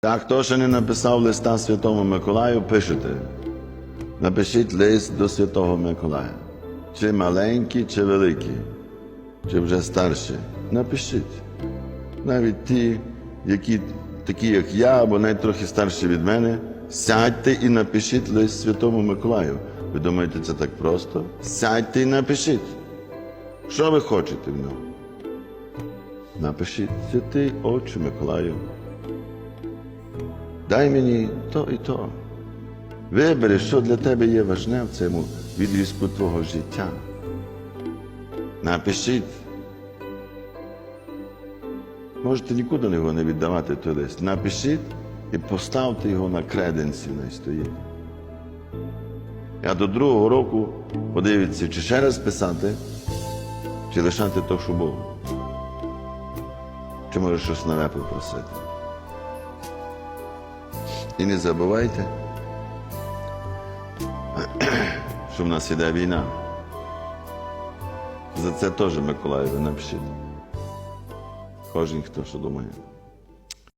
Так, хто ще не написав листа Святому Миколаю, пишете. Напишіть лист до Святого Миколая. Чи маленький, чи великий, чи вже старший. Напишіть. Навіть ті, які такі, як я, або навіть трохи старші від мене, сядьте і напишіть лист Святому Миколаю. Ви думаєте, це так просто? Сядьте і напишіть. Що ви хочете в нього? Напишіть, святий Отче Миколаю. Дай мені то і то. Вибери, що для тебе є важне в цьому відрізку твого життя. Напишіть. Можете нікуди його не віддавати той лист. Напишіть і поставте його на креденсі на стоїть. А до другого року подивіться, чи ще раз писати, чи лишати то, що було. Чи може щось нове попросити. І не забувайте, що в нас іде війна. За це теж Миколаєві напишіть. Кожен, хто що думає.